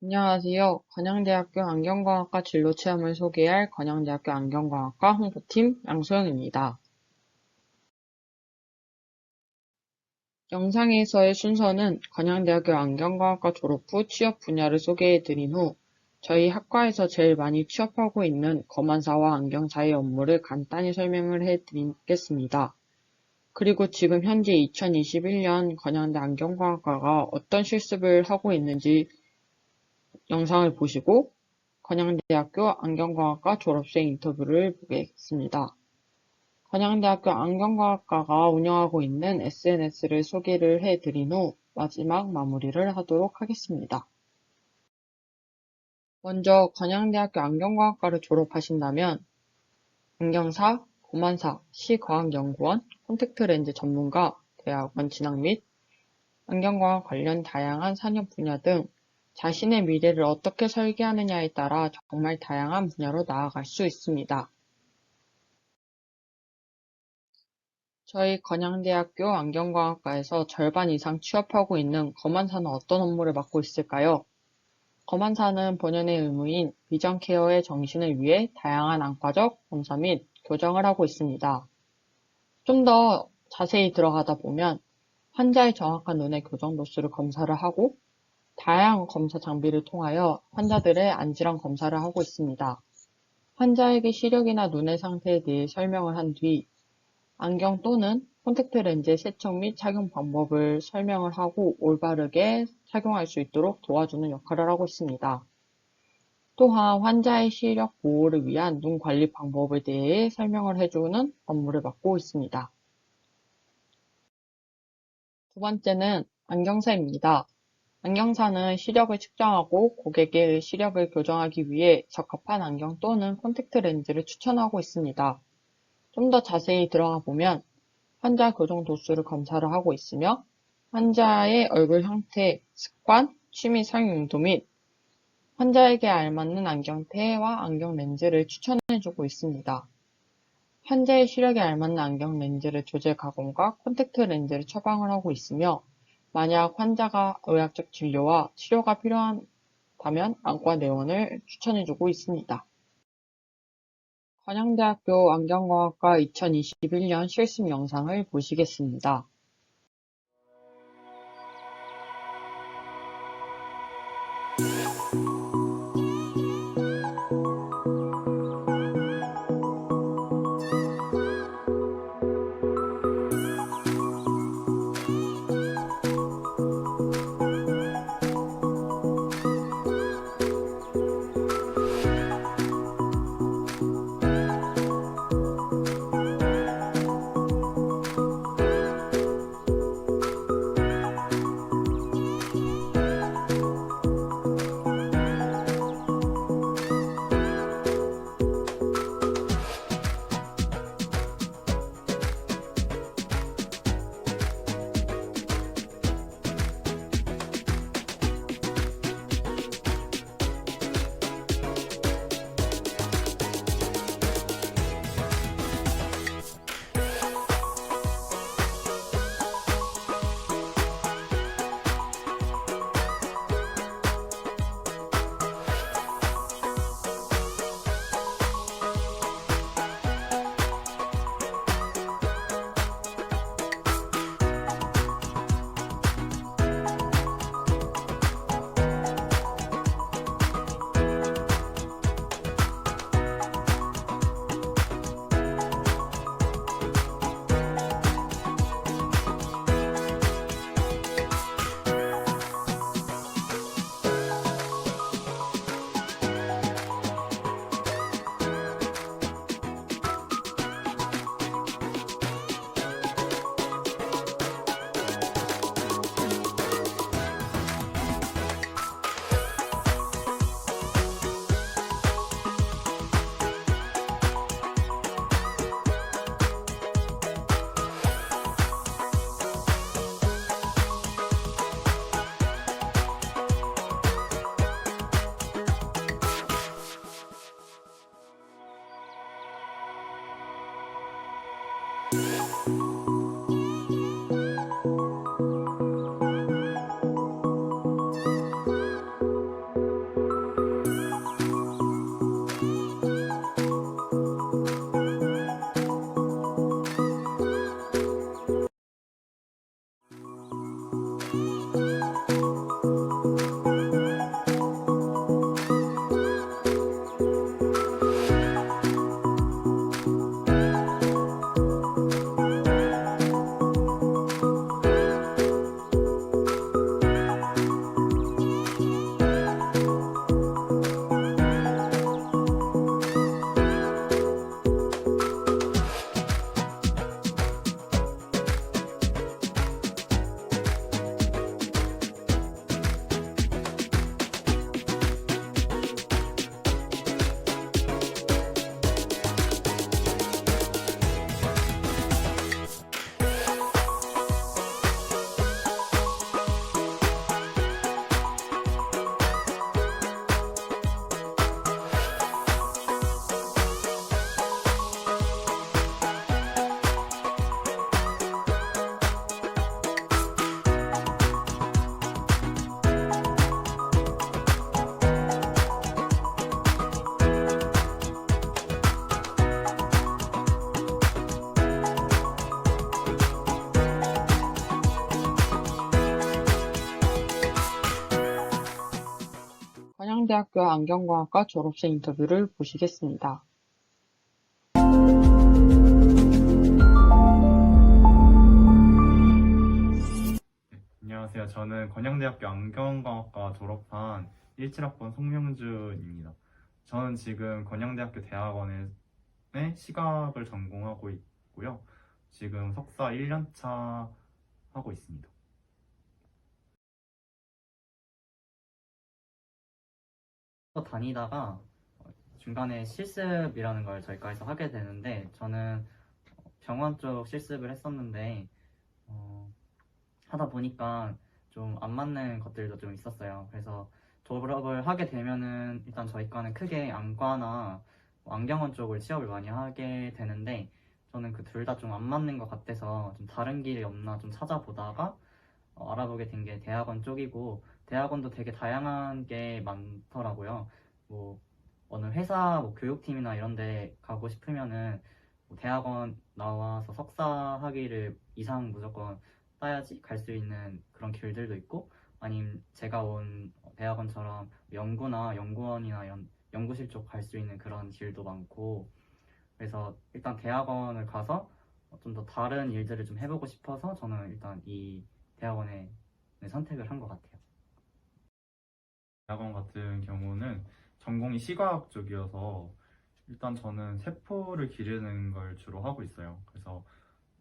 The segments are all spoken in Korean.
안녕하세요. 건양대학교 안경광학과 진로 체험을 소개할 건양대학교 안경광학과 홍보팀 양소영입니다. 영상에서의 순서는 건양대학교 안경광학과 졸업 후 취업 분야를 소개해 드린 후 저희 학과에서 제일 많이 취업하고 있는 검안사와 안경사의 업무를 간단히 설명을 해 드리겠습니다. 그리고 지금 현재 2021년 건양대 안경광학과가 어떤 실습을 하고 있는지 영상을 보시고 건양대학교 안경광학과 졸업생 인터뷰를 보겠습니다. 건양대학교 안경광학과가 운영하고 있는 SNS를 소개를 해드린 후 마지막 마무리를 하도록 하겠습니다. 먼저 건양대학교 안경광학과를 졸업하신다면 안경사, 고만사, 시과학연구원, 콘택트렌즈 전문가, 대학원 진학 및 안경광학 관련 다양한 산업 분야 등 자신의 미래를 어떻게 설계하느냐에 따라 정말 다양한 분야로 나아갈 수 있습니다. 저희 건양대학교 안경광학과에서 절반 이상 취업하고 있는 검안사는 어떤 업무를 맡고 있을까요? 검안사는 본연의 의무인 비전 케어의 정신을 위해 다양한 안과적 검사 및 교정을 하고 있습니다. 좀 더 자세히 들어가다 보면 환자의 정확한 눈의 교정 도수를 검사를 하고 다양한 검사 장비를 통하여 환자들의 안질환 검사를 하고 있습니다. 환자에게 시력이나 눈의 상태에 대해 설명을 한 뒤 안경 또는 콘택트 렌즈의 세척 및 착용 방법을 설명을 하고 올바르게 착용할 수 있도록 도와주는 역할을 하고 있습니다. 또한 환자의 시력 보호를 위한 눈 관리 방법에 대해 설명을 해주는 업무를 맡고 있습니다. 두 번째는 안경사입니다. 안경사는 시력을 측정하고 고객의 시력을 교정하기 위해 적합한 안경 또는 콘택트 렌즈를 추천하고 있습니다. 좀 더 자세히 들어가 보면 환자 교정 도수를 검사를 하고 있으며 환자의 얼굴 형태, 습관, 취미 사용 용도 및 환자에게 알맞는 안경테와 안경 렌즈를 추천해주고 있습니다. 환자의 시력에 알맞는 안경 렌즈를 조제 가공과 콘택트 렌즈를 처방을 하고 있으며 만약 환자가 의학적 진료와 치료가 필요하다면 안과 내원을 추천해주고 있습니다. 건양대학교 안경광학과 2021년 실습 영상을 보시겠습니다. 건양대학교 안경광학과 졸업생 인터뷰를 보시겠습니다. 네, 안녕하세요. 저는 건양대학교 안경광학과 졸업한 17학번 송명준입니다. 저는 지금 건양대학교 대학원에 시각을 전공하고 있고요. 지금 석사 1년차 하고 있습니다. 다니다가 중간에 실습이라는 걸 저희과에서 하게 되는데 저는 병원 쪽 실습을 했었는데 어, 하다 보니까 좀 안 맞는 것들도 좀 있었어요. 그래서 졸업을 하게 되면은 일단 저희과는 크게 안과나 뭐 안경원 쪽을 취업을 많이 하게 되는데 저는 그 둘 다 좀 안 맞는 것 같아서 좀 다른 길이 없나 좀 찾아보다가 어, 알아보게 된 게 대학원 쪽이고 대학원도 되게 다양한 게 많더라고요. 뭐 어느 회사 뭐 교육팀이나 이런 데 가고 싶으면은 뭐 대학원 나와서 석사 학위를 이상 무조건 따야지 갈 수 있는 그런 길들도 있고 아니면 제가 온 대학원처럼 연구나 연구원이나 연, 연구실 쪽 갈 수 있는 그런 길도 많고 그래서 일단 대학원을 가서 좀 더 다른 일들을 좀 해보고 싶어서 저는 일단 이 대학원에 네, 선택을 한 것 같아요. 대학원 같은 경우는 전공이 시과학 쪽이어서 일단 저는 세포를 기르는 걸 주로 하고 있어요. 그래서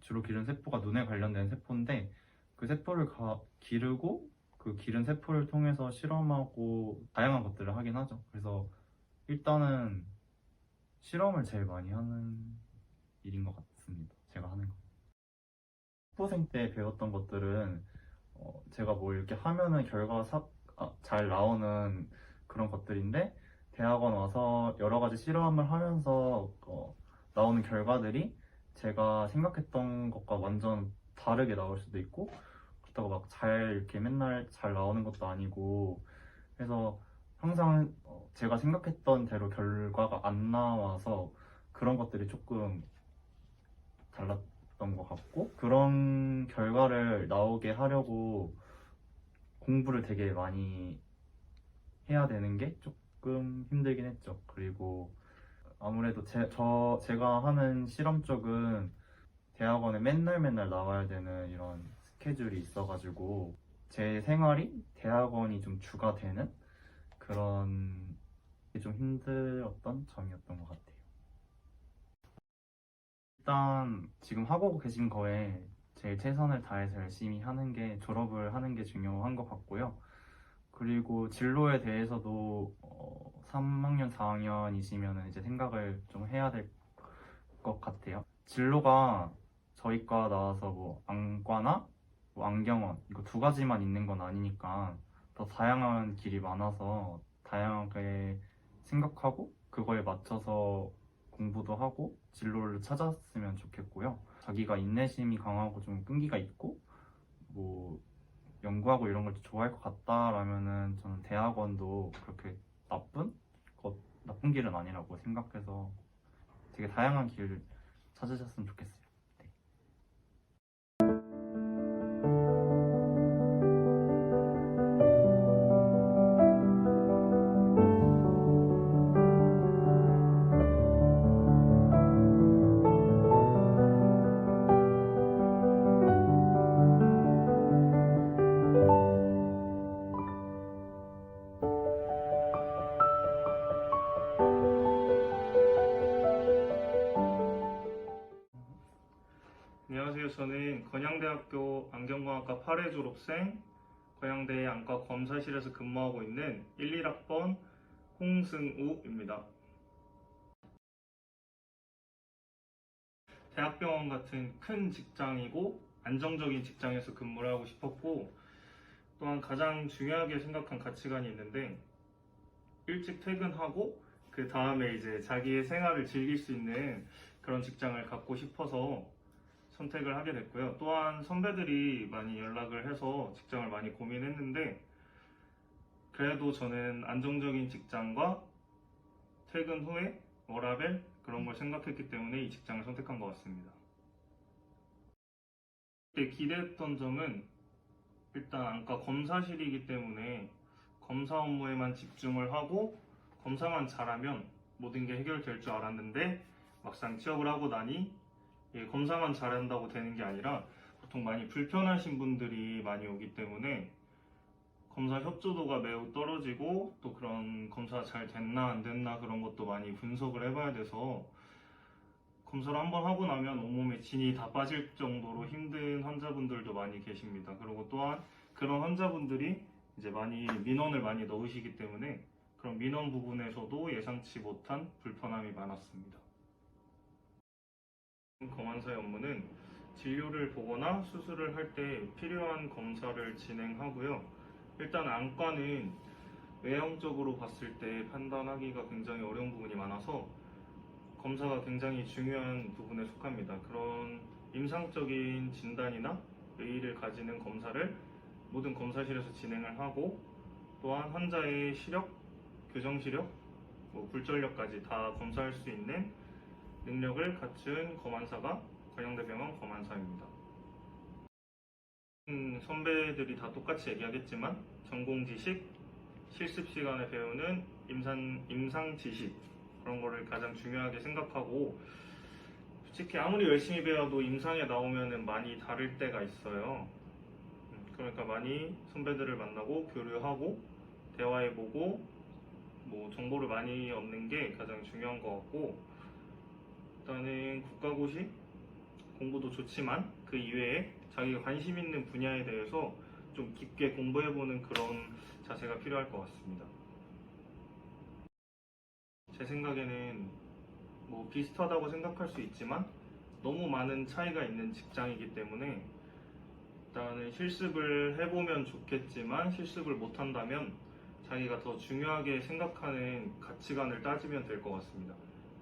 주로 기른 세포가 눈에 관련된 세포인데 그 세포를 가- 기르고 그 기른 세포를 통해서 실험하고 다양한 것들을 하긴 하죠. 그래서 일단은 실험을 제일 많이 하는 일인 것 같습니다. 제가 하는 거. 학부생 때 배웠던 것들은 어, 제가 뭐 이렇게 하면은 결과가 사- 아, 잘 나오는 그런 것들인데 대학원 와서 여러 가지 실험을 하면서 어, 나오는 결과들이 제가 생각했던 것과 완전 다르게 나올 수도 있고 그렇다고 막 잘 이렇게 맨날 잘 나오는 것도 아니고 그래서 항상 어, 제가 생각했던 대로 결과가 안 나와서 그런 것들이 조금 달랐던 것 같고 그런 결과를 나오게 하려고 공부를 되게 많이 해야 되는 게 조금 힘들긴 했죠. 그리고 아무래도 제, 저, 제가 하는 실험 쪽은 대학원에 맨날 맨날 나와야 되는 이런 스케줄이 있어가지고 제 생활이 대학원이 좀 주가 되는 그런 게 좀 힘들었던 점이었던 것 같아요. 일단 지금 하고 계신 거에 제일 최선을 다해서 열심히 하는 게 졸업을 하는 게 중요한 것 같고요. 그리고 진로에 대해서도 어, 3학년, 4학년이시면 이제 생각을 좀 해야 될 것 같아요. 진로가 저희과 나와서 뭐 안과나 뭐 안경원 이거 두 가지만 있는 건 아니니까 더 다양한 길이 많아서 다양하게 생각하고 그거에 맞춰서 공부도 하고 진로를 찾았으면 좋겠고요. 자기가 인내심이 강하고 좀 끈기가 있고 뭐 연구하고 이런 걸 좋아할 것 같다라면은 저는 대학원도 그렇게 나쁜 것 나쁜 길은 아니라고 생각해서 되게 다양한 길 찾으셨으면 좋겠어요. 저는 건양대학교 안경광학과 8회 졸업생, 건양대 안과 검사실에서 근무하고 있는 1, 1학번 홍승우입니다. 대학병원 같은 큰 직장이고 안정적인 직장에서 근무를 하고 싶었고 또한 가장 중요하게 생각한 가치관이 있는데 일찍 퇴근하고 그 다음에 이제 자기의 생활을 즐길 수 있는 그런 직장을 갖고 싶어서 선택을 하게 됐고요. 또한 선배들이 많이 연락을 해서 직장을 많이 고민했는데 그래도 저는 안정적인 직장과 퇴근 후에 워라벨 그런 걸 생각했기 때문에 이 직장을 선택한 것 같습니다. 기대했던 점은 일단 안과 검사실이기 때문에 검 검사 업무에만 집중을 하고 검사만 잘하면 모든 게 해결될 줄 알았는데 막상 취업을 하고 나니 이게 검사만 잘한다고 되는 게 아니라 보통 많이 불편하신 분들이 많이 오기 때문에 검사 협조도가 매우 떨어지고 또 그런 검사 잘 됐나 안 됐나 그런 것도 많이 분석을 해봐야 돼서 검사를 한번 하고 나면 온몸에 진이 다 빠질 정도로 힘든 환자분들도 많이 계십니다. 그리고 또한 그런 환자분들이 이제 많이 민원을 많이 넣으시기 때문에 그런 민원 부분에서도 예상치 못한 불편함이 많았습니다. 검안사의 업무는 진료를 보거나 수술을 할 때 필요한 검사를 진행하고요. 일단 안과는 외형적으로 봤을 때 판단하기가 굉장히 어려운 부분이 많아서 검사가 굉장히 중요한 부분에 속합니다. 그런 임상적인 진단이나 의의를 가지는 검사를 모든 검사실에서 진행을 하고 또한 환자의 시력, 교정 시력, 뭐 굴절력까지 다 검사할 수 있는 능력을 갖춘 검안사가 관영대병원 검안사입니다. 음, 선배들이 다 똑같이 얘기하겠지만 전공 지식, 실습 시간에 배우는 임상, 임상 지식 그런 거를 가장 중요하게 생각하고 솔직히 아무리 열심히 배워도 임상에 나오면은 많이 다를 때가 있어요. 음, 그러니까 많이 선배들을 만나고 교류하고 대화해보고 뭐 정보를 많이 얻는 게 가장 중요한 것 같고 일단은 국가고시 공부도 좋지만 그 이외에 자기가 관심 있는 분야에 대해서 좀 깊게 공부해보는 그런 자세가 필요할 것 같습니다. 제 생각에는 뭐 비슷하다고 생각할 수 있지만 너무 많은 차이가 있는 직장이기 때문에 일단은 실습을 해보면 좋겠지만 실습을 못한다면 자기가 더 중요하게 생각하는 가치관을 따지면 될 것 같습니다.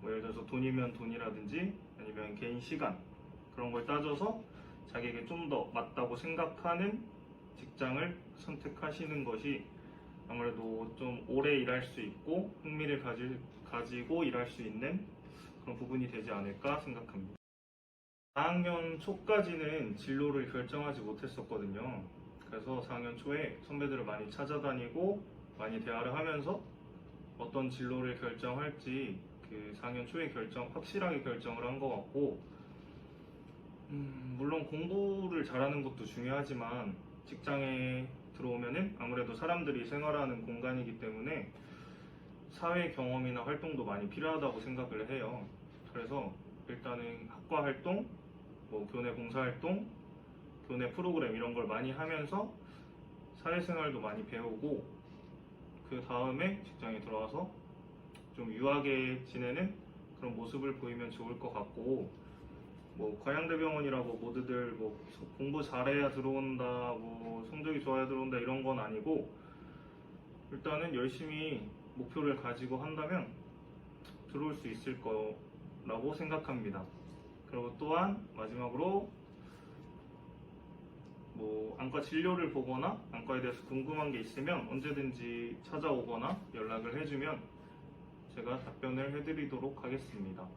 뭐 예를 들어서 돈이면 돈이라든지 아니면 개인 시간 그런 걸 따져서 자기에게 좀 더 맞다고 생각하는 직장을 선택하시는 것이 아무래도 좀 오래 일할 수 있고 흥미를 가지, 가지고 일할 수 있는 그런 부분이 되지 않을까 생각합니다. 4학년 초까지는 진로를 결정하지 못했었거든요. 그래서 4학년 초에 선배들을 많이 찾아다니고 많이 대화를 하면서 어떤 진로를 결정할지 그 4학년 초에 결정, 확실하게 결정을 한 것 같고, 음, 물론 공부를 잘하는 것도 중요하지만 직장에 들어오면은 아무래도 사람들이 생활하는 공간이기 때문에 사회 경험이나 활동도 많이 필요하다고 생각을 해요. 그래서 일단은 학과 활동, 뭐 교내 봉사 활동, 교내 프로그램 이런 걸 많이 하면서 사회생활도 많이 배우고 그 다음에 직장에 들어와서 좀 유하게 지내는 그런 모습을 보이면 좋을 것 같고 뭐 과양대병원이라고 모두들 뭐 공부 잘해야 들어온다 뭐 성적이 좋아야 들어온다 이런 건 아니고 일단은 열심히 목표를 가지고 한다면 들어올 수 있을 거라고 생각합니다. 그리고 또한 마지막으로 뭐 안과 진료를 보거나 안과에 대해서 궁금한 게 있으면 언제든지 찾아오거나 연락을 해주면 제가 답변을 해드리도록 하겠습니다.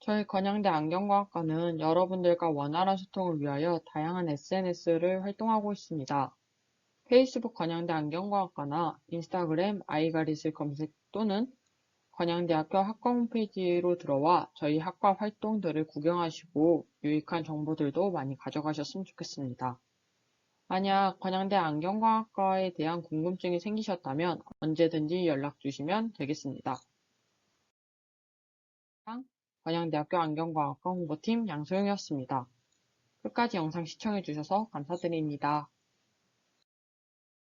저희 건양대 안경과학과는 여러분들과 원활한 소통을 위하여 다양한 SNS를 활동하고 있습니다. 페이스북 건양대 안경과학과나 인스타그램 아이가릿을 검색 또는 건양대학교 학과 홈페이지로 들어와 저희 학과 활동들을 구경하시고 유익한 정보들도 많이 가져가셨으면 좋겠습니다. 만약 건양대 안경과학과에 대한 궁금증이 생기셨다면 언제든지 연락 주시면 되겠습니다. 이상 건양대학교 안경과학과 홍보팀 양소영이었습니다. 끝까지 영상 시청해주셔서 감사드립니다.